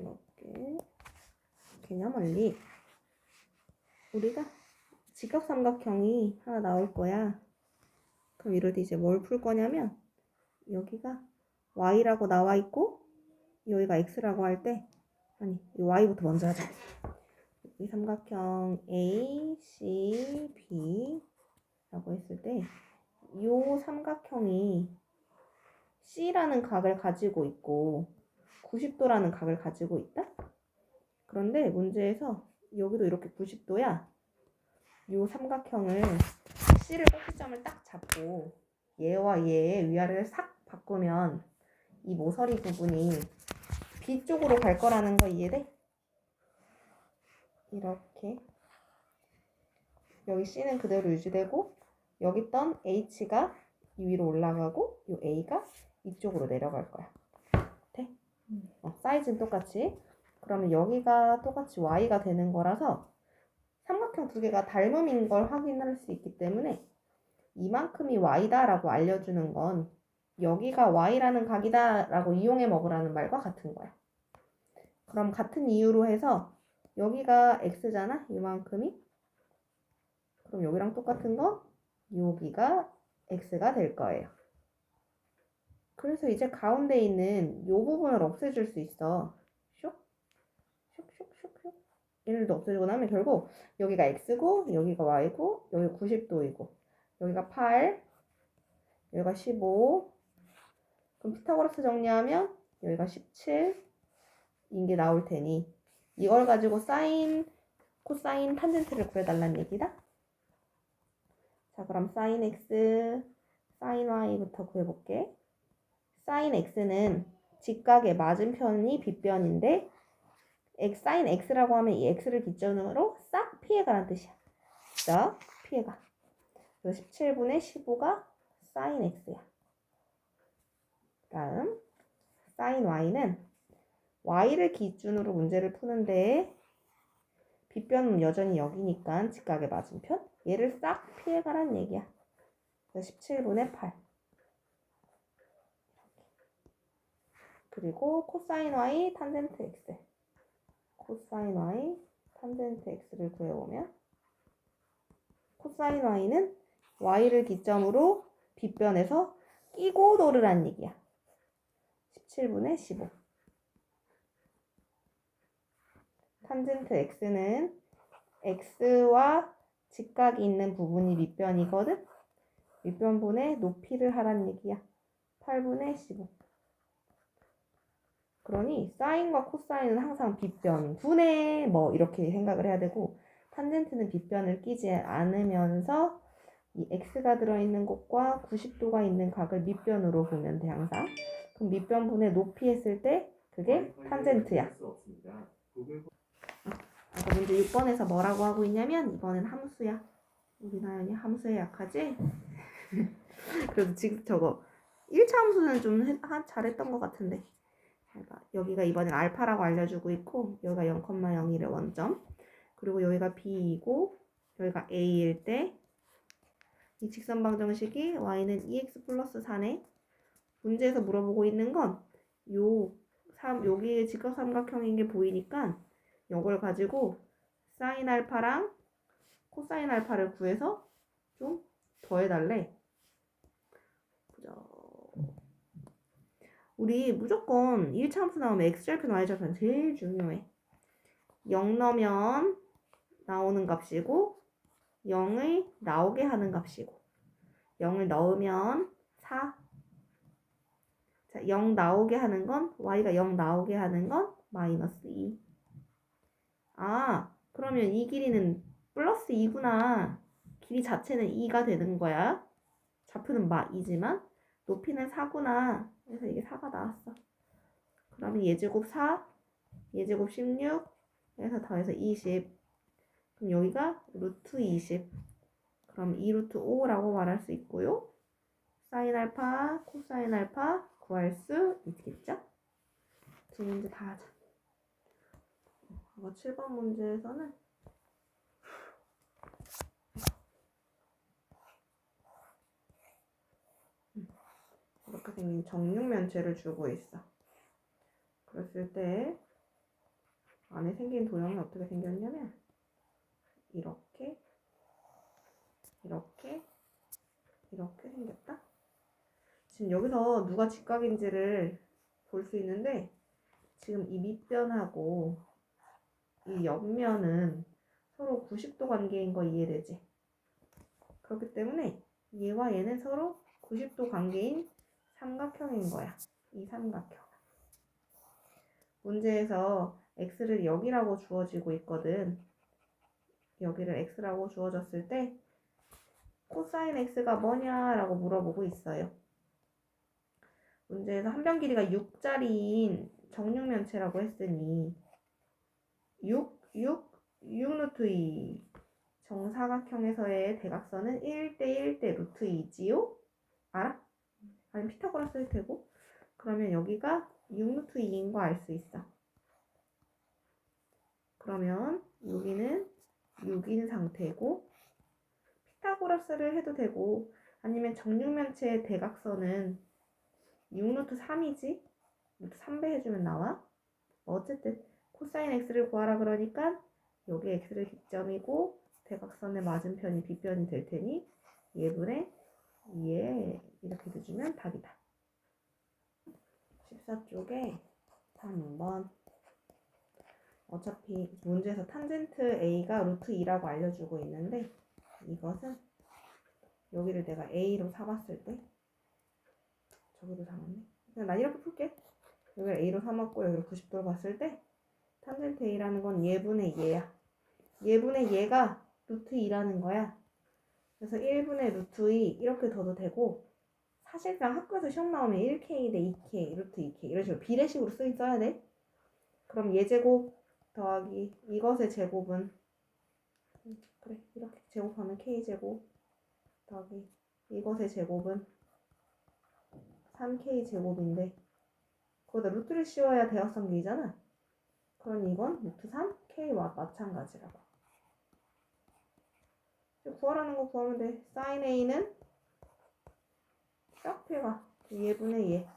이렇게 개념원리 우리가 직각삼각형이 하나 나올 거야. 그럼 이럴 때 이제 뭘 풀 거냐면 여기가 y라고 나와 있고 여기가 x라고 할 때 아니 이 y부터 먼저 하자. 이 삼각형 A, C, B라고 했을 때 이 삼각형이 C라는 각을 가지고 있고 90도라는 각을 가지고 있다. 그런데 문제에서 여기도 이렇게 90도야. 이 삼각형을 C를 꼭지점을 딱 잡고 얘와 얘의 위아래를 싹 바꾸면 이 모서리 부분이 B 쪽으로 갈 거라는 거 이해돼? 이렇게 여기 C는 그대로 유지되고 여기 있던 H가 이 위로 올라가고 이 A가 이쪽으로 내려갈 거야. 돼? 어, 사이즈는 똑같이. 그러면 여기가 똑같이 Y가 되는 거라서 삼각형 두 개가 닮음인 걸 확인할 수 있기 때문에 이만큼이 Y다라고 알려주는 건 여기가 Y라는 각이다라고 이용해 먹으라는 말과 같은 거야. 그럼 같은 이유로 해서 여기가 X잖아? 이만큼이. 그럼 여기랑 똑같은 거 여기가 X가 될 거예요. 그래서 이제 가운데 있는 이 부분을 없애줄 수 있어. 슉, 슉, 슉, 슉, 슉. 얘네들도 없애주고 나면 결국 여기가 X고 여기가 Y고 여기 90도이고 여기가 8 여기가 15 그럼 피타고라스 정리하면 여기가 17 인 게 나올 테니 이걸 가지고 사인, 코사인, 탄젠트를 구해달라는 얘기다. 자, 그럼 사인 x, 사인 y부터 구해볼게. 사인 x는 직각의 맞은편이 빗변인데 x, 사인 x라고 하면 이 x를 기점으로 싹 피해가라는 뜻이야. 싹 피해가. 그래서 17분의 15가 사인 x야. 다음 사인 y는 y를 기준으로 문제를 푸는데 빗변은 여전히 여기니까 직각의 맞은편 얘를 싹 피해가란 얘기야. 그래서 17분의 8 그리고 코사인 y 탄젠트 x 코사인 y 탄젠트 x를 구해보면 코사인 y는 y를 기점으로 빗변에서 끼고 도르란 얘기야. 17분의 15 탄젠트 x는 x와 직각이 있는 부분이 밑변이거든. 밑변분의 높이를 하란 얘기야. 8분의 15. 그러니 사인과 코사인은 항상 빗변, 분의 뭐 이렇게 생각을 해야 되고 탄젠트는 빗변을 끼지 않으면서 이 x가 들어있는 곳과 90도가 있는 각을 밑변으로 보면 돼 항상. 그럼 밑변 분의 높이 했을 때 그게 탄젠트야. 아까 문제 6번에서 뭐라고 하고 있냐면 이번엔 함수야. 우리 나연이 함수에 약하지? 그래도 지금 저거 1차 함수는 좀 해- 하- 잘했던 것 같은데. 잘 봐. 여기가 이번엔 알파라고 알려주고 있고 여기가 0,01의 원점 그리고 여기가 b이고 여기가 a일 때 이 직선 방정식이 y는 2x 플러스 4네. 문제에서 물어보고 있는 건 요, 삼, 여기에 직각삼각형인 게 보이니까 이걸 가지고 사인 알파랑 코사인 알파를 구해서 좀 더해달래. 보자. 우리 무조건 1차 함수 나오면 x절편 y절편 제일 중요해. 0 넣으면 나오는 값이고 0을 나오게 하는 값이고 0을 넣으면 4 자, 0 나오게 하는 건 y가 0 나오게 하는 건 마이너스 2 아, 그러면 이 길이는 플러스 2구나. 길이 자체는 2가 되는 거야. 좌표는 마 2지만 높이는 4구나. 그래서 이게 4가 나왔어. 그러면 예제곱 4, 예제곱 16, 해서 더해서 20. 그럼 여기가 루트 20. 그럼 2 루트 5라고 말할 수 있고요. 사인 알파, 코사인 알파 구할 수 있겠죠? 지금 이제 다 하자. 이거 7번 문제에서는 음, 생긴 정육면체를 주고 있어. 그랬을 때 안에 생긴 도형이 어떻게 생겼냐면 이렇게 이렇게 이렇게 생겼다. 지금 여기서 누가 직각인지를 볼 수 있는데 지금 이 밑변하고 이 옆면은 서로 90도 관계인 거 이해되지? 그렇기 때문에 얘와 얘는 서로 90도 관계인 삼각형인 거야. 이 삼각형. 문제에서 x를 여기라고 주어지고 있거든. 여기를 x라고 주어졌을 때 코사인 x가 뭐냐라고 물어보고 있어요. 문제에서 한 변 길이가 6짜리인 정육면체라고 했으니 6, 6, 6 루트 2 정사각형에서의 대각선은 1대 1대 루트 2지요? 알아? 아니 피타고라스 일 테고 그러면 여기가 6루트 2인 거 알 수 있어. 그러면 여기는 6인 상태고 피타고라스를 해도 되고 아니면 정육면체의 대각선은 6루트 3이지? 루트 3배 해주면 나와? 어쨌든 코사인 x를 구하라 그러니까 여기 x를 기점이고 대각선의 맞은편이 빗변이 될 테니 예분의 2에 이렇게 해주면 답이다. 14쪽에 3번. 어차피 문제에서 탄젠트 a가 루트 2라고 알려주고 있는데 이것은 여기를 내가 a로 삼았을 때 저기도 삼았네. 그냥 난 이렇게 풀게. 여기를 a로 삼았고 여기를 90도로 봤을 때 탄젠트 a라는 건 예분의 얘야. 예분의 얘가 루트 2라는 거야 그래서 1분의 루트 2 이렇게 둬도 되고 사실상 학교에서 시험 나오면 1k 대 2k 루트 2k 이런 식으로 비례식으로 쓰긴 써야 돼. 그럼 예제곱 더하기 이것의 제곱은 음, 그래 이렇게 제곱하면 k제곱 더하기 이것의 제곱은 3k 제곱인데 거기다 루트를 씌워야 대각선기잖아. 그럼 이건 루트 3k와 마찬가지라고 구하라는 거 구하면 돼. 사인 a는 딱 해가 예분의 예.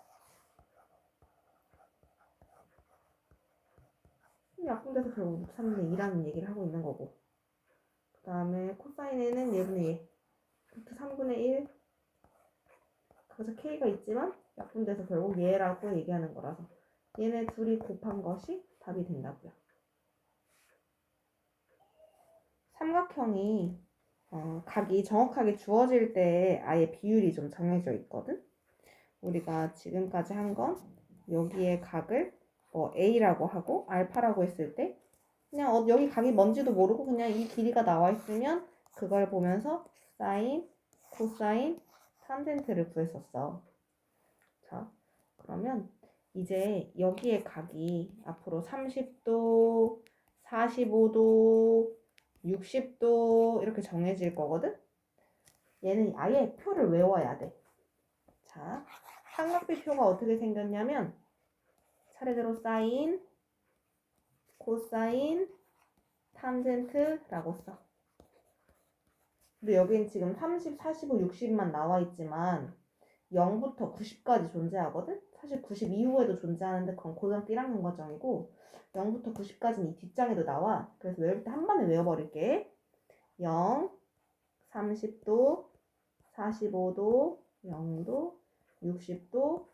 약분돼서 결국 루트 3분의 2라는 얘기를 하고 있는 거고. 그 다음에 코사인에는 예분의 예. 루트 3분의 1 거기서 k가 있지만 약분돼서 결국 얘라고 얘기하는 거라서 얘네 둘이 곱한 것이 답이 된다고요. 삼각형이 어, 각이 정확하게 주어질 때 아예 비율이 좀 정해져 있거든. 우리가 지금까지 한 건 여기에 각을 뭐 a라고 하고 알파라고 했을 때 그냥 어, 여기 각이 뭔지도 모르고 그냥 이 길이가 나와 있으면 그걸 보면서 사인, 코사인, 탄젠트를 구했었어. 자, 그러면 이제 여기에 각이 앞으로 30도, 45도, 60도 이렇게 정해질 거거든? 얘는 아예 표를 외워야 돼. 자, 삼각비 표가 어떻게 생겼냐면 차례대로 사인, 코사인, 탄젠트라고 써. 근데 여긴 지금 30, 45, 60만 나와 있지만 0부터 90까지 존재하거든? 사실 90 이후에도 존재하는데 그건 고등학교 1학년 과정이고 0부터 90까지는 이 뒷장에도 나와. 그래서 외울 때 한 번에 외워버릴게. 0, 30도, 45도, 0도, 60도,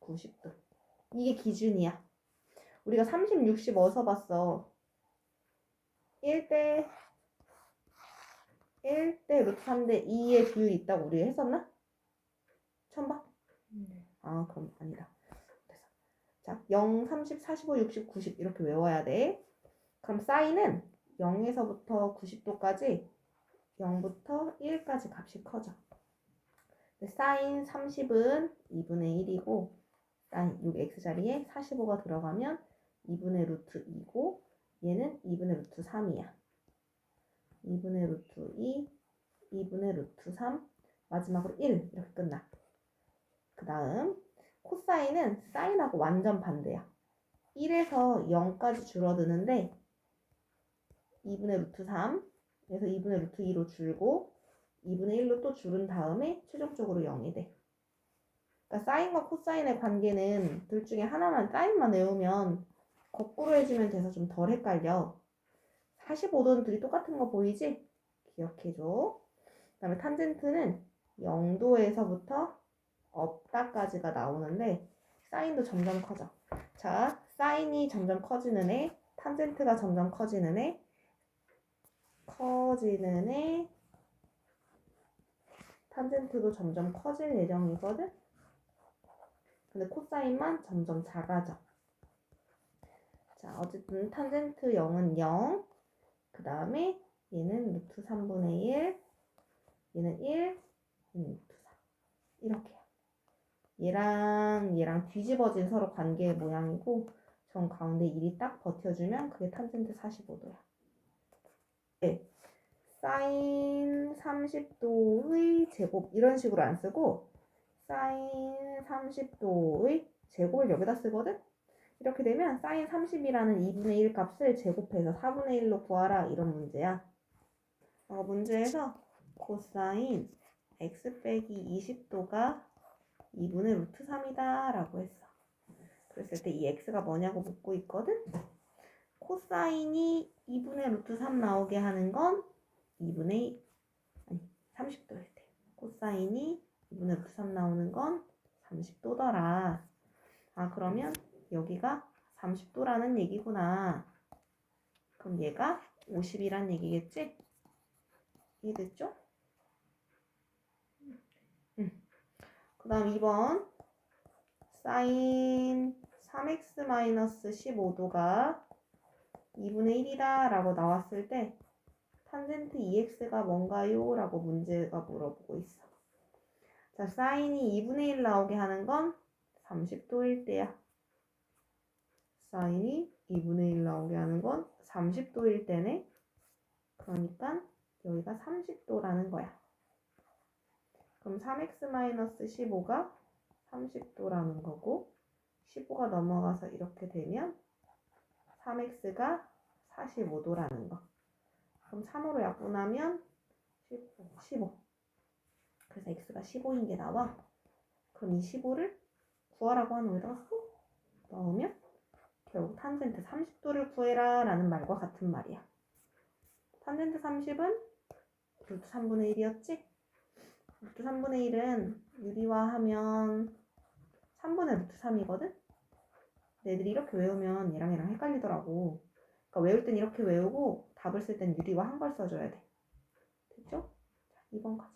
90도. 이게 기준이야. 우리가 30, 60 어디서 봤어? 1대 1대 루트 3대 2의 비율이 있다고 우리 했었나? 처음 봐? 아, 그럼 아니다. 자, 0, 30, 45, 60, 90 이렇게 외워야 돼. 그럼 사인은 0에서부터 90도까지 0부터 1까지 값이 커져. 사인 30은 2분의 1이고 사인 6x 자리에 45가 들어가면 2분의 루트 2고 얘는 2분의 루트 3이야. 2분의 루트 2, 2분의 루트 3, 마지막으로 1 이렇게 끝나. 그 다음 코사인은 사인하고 완전 반대야. 1에서 0까지 줄어드는데 2분의 루트 3에서 2분의 루트 2로 줄고 2분의 1로 또 줄은 다음에 최종적으로 0이 돼. 그러니까 사인과 코사인의 관계는 둘 중에 하나만 사인만 외우면 거꾸로 해주면 돼서 좀 덜 헷갈려. 45도는 둘이 똑같은 거 보이지? 기억해줘. 그 다음에 탄젠트는 0도에서부터 없다까지가 나오는데 사인도 점점 커져. 자, 사인이 점점 커지는 애, 탄젠트가 점점 커지는 애, 커지는 애, 탄젠트도 점점 커질 예정이거든? 근데 코사인만 점점 작아져. 자, 어쨌든 탄젠트 0은 0. 그 다음에 얘는 루트 3분의 1. 얘는 1. 얘는 루트 4. 이렇게요. 얘랑 얘랑 뒤집어진 서로 관계의 모양이고 전 가운데 1이 딱 버텨주면 그게 탄젠트 45도야. 네. 사인 30도의 제곱 이런 식으로 안 쓰고 사인 30도의 제곱을 여기다 쓰거든? 이렇게 되면 사인 30이라는 2분의 1 값을 제곱해서 4분의 1로 구하라 이런 문제야. 어, 문제에서 코사인 x 빼기 20도가 2분의 루트 3이다 라고 했어. 그랬을 때 이 x가 뭐냐고 묻고 있거든? 코사인이 2분의 루트 3 나오게 하는 건 2분의 아니 30도일 때 코사인이 2분의 루트 3 나오는 건 30도더라. 아 그러면 여기가 30도라는 얘기구나. 그럼 얘가 50이란 얘기겠지? 이해됐죠? 그 다음 2번 사인 3x-15도가 2분의 1이다 라고 나왔을 때 탄젠트 2x가 뭔가요? 라고 문제가 물어보고 있어. 자, 사인이 2분의 1 나오게 하는 건 30도일 때야. 사인이 2분의 1 나오게 하는 건 30도일 때네. 그러니까 여기가 30도라는 거야. 그럼 3x-15가 30도라는 거고 15가 넘어가서 이렇게 되면 3x가 45도라는 거. 그럼 3으로 약분하면 15. 15. 그래서 x가 15인 게 나와. 그럼 이 15를 구하라고 하는 여기다가 쏙 넣으면 결국 탄젠트 30도를 구해라 라는 말과 같은 말이야. 탄젠트 30은 루트 3분의 1이었지? 루트 3분의 1은 유리화하면 3분의 루트 3이거든? 애들이 이렇게 외우면 얘랑 얘랑 헷갈리더라고. 그러니까 외울 땐 이렇게 외우고 답을 쓸 땐 유리화 한 걸 써줘야 돼. 됐죠? 자, 2번 가자.